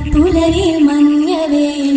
കാട്ടിപ്പുലരിൽ മഞ്ഞവേൽ